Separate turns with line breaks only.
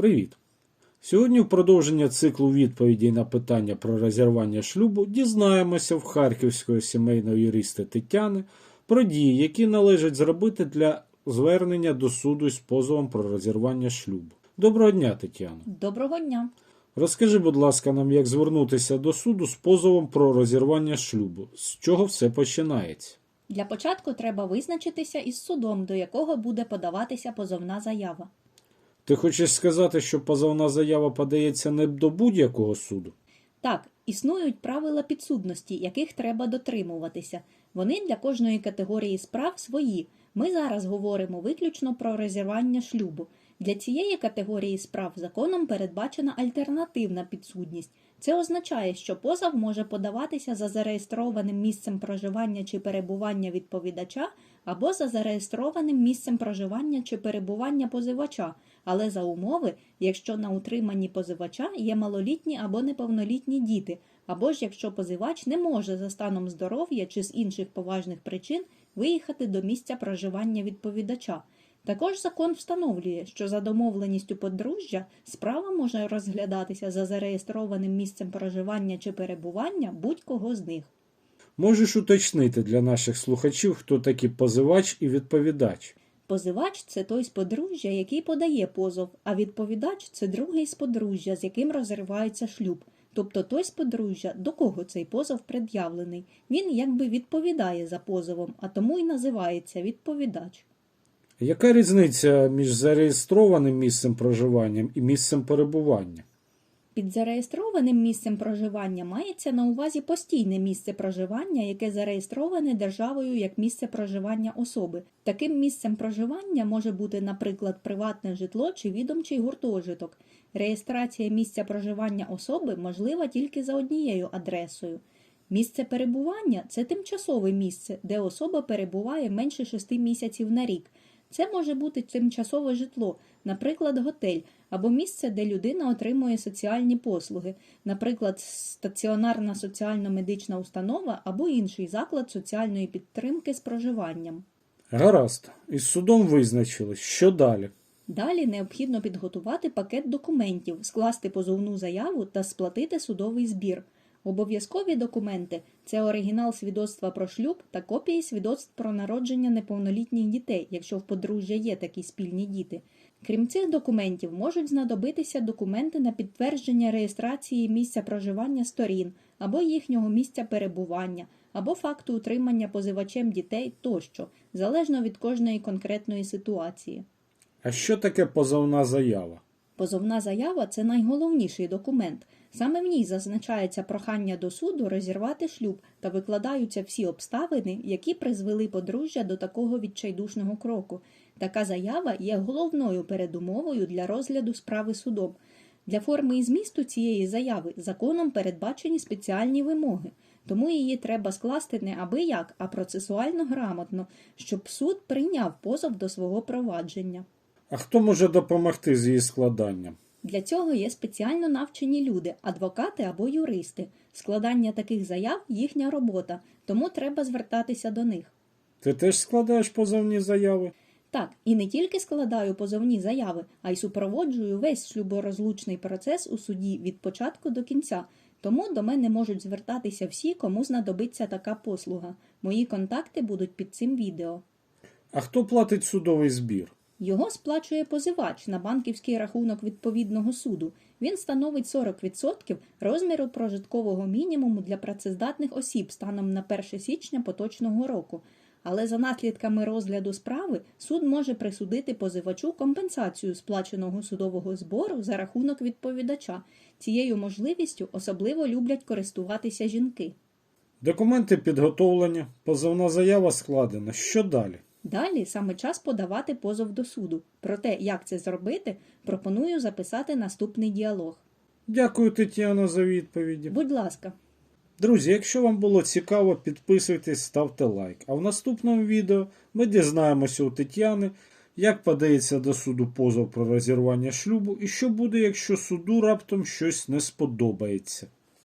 Привіт! Сьогодні в продовження циклу відповідей на питання про розірвання шлюбу дізнаємося в харківської сімейної юриста Тетяни про дії, які належить зробити для звернення до суду з позовом про розірвання шлюбу. Доброго дня, Тетяно.
Доброго дня.
Розкажи, будь ласка, нам, як звернутися до суду з позовом про розірвання шлюбу. З чого все починається?
Для початку треба визначитися із судом, до якого буде подаватися позовна заява.
Ти хочеш сказати, що позовна заява подається не до будь-якого суду?
Так, існують правила підсудності, яких треба дотримуватися. Вони для кожної категорії справ свої. Ми зараз говоримо виключно про розірвання шлюбу. Для цієї категорії справ законом передбачена альтернативна підсудність. Це означає, що позов може подаватися за зареєстрованим місцем проживання чи перебування відповідача або за зареєстрованим місцем проживання чи перебування позивача, але за умови, якщо на утриманні позивача є малолітні або неповнолітні діти, або ж якщо позивач не може за станом здоров'я чи з інших поважних причин виїхати до місця проживання відповідача. Також закон встановлює, що за домовленістю подружжя справа може розглядатися за зареєстрованим місцем проживання чи перебування будь-кого з них.
Можеш уточнити для наших слухачів, хто такі позивач і відповідач?
Позивач це той з подружжя, який подає позов, а відповідач це другий з подружжя, з яким розривається шлюб. Тобто той з подружжя, до кого цей позов пред'явлений. Він якби відповідає за позовом, а тому й називається відповідач.
Яка різниця між зареєстрованим місцем проживання і місцем перебування?
Під зареєстрованим місцем проживання мається на увазі постійне місце проживання, яке зареєстроване державою як місце проживання особи. Таким місцем проживання може бути, наприклад, приватне житло чи відомчий гуртожиток. Реєстрація місця проживання особи можлива тільки за однією адресою. Місце перебування це тимчасове місце, де особа перебуває менше 6 місяців на рік. Це може бути тимчасове житло, наприклад, готель, або місце, де людина отримує соціальні послуги, наприклад, стаціонарна соціально-медична установа або інший заклад соціальної підтримки з проживанням.
Гаразд, із судом визначились. Що далі?
Далі необхідно підготувати пакет документів, скласти позовну заяву та сплатити судовий збір. Обов'язкові документи це оригінал свідоцтва про шлюб та копії свідоцтв про народження неповнолітніх дітей, якщо в подружжя є такі спільні діти. Крім цих документів, можуть знадобитися документи на підтвердження реєстрації місця проживання сторін або їхнього місця перебування, або факту утримання позивачем дітей тощо, залежно від кожної конкретної ситуації.
А що таке позовна заява?
Позовна заява це найголовніший документ. Саме в ній зазначається прохання до суду розірвати шлюб та викладаються всі обставини, які призвели подружжя до такого відчайдушного кроку. Така заява є головною передумовою для розгляду справи судом. Для форми і змісту цієї заяви законом передбачені спеціальні вимоги, тому її треба скласти не аби як, а процесуально грамотно, щоб суд прийняв позов до свого провадження.
А хто може допомогти з її складанням?
Для цього є спеціально навчені люди, адвокати або юристи. Складання таких заяв їхня робота, тому треба звертатися до них.
Ти теж складаєш позовні заяви?
Так, і не тільки складаю позовні заяви, а й супроводжую весь шлюборозлучний процес у суді від початку до кінця. Тому до мене можуть звертатися всі, кому знадобиться така послуга. Мої контакти будуть під цим відео.
А хто платить судовий збір?
Його сплачує позивач на банківський рахунок відповідного суду. Він становить 40% розміру прожиткового мінімуму для працездатних осіб станом на 1 січня поточного року. Але за наслідками розгляду справи суд може присудити позивачу компенсацію сплаченого судового збору за рахунок відповідача. Цією можливістю особливо люблять користуватися жінки.
Документи підготовлені, позовна заява складена. Що далі?
Далі саме час подавати позов до суду. Про те, як це зробити, пропоную записати наступний діалог.
Дякую, Тетяно, за відповіді.
Будь ласка.
Друзі, якщо вам було цікаво, підписуйтесь, ставте лайк. А в наступному відео ми дізнаємося у Тетяни, як подається до суду позов про розірвання шлюбу і що буде, якщо суду раптом щось не сподобається.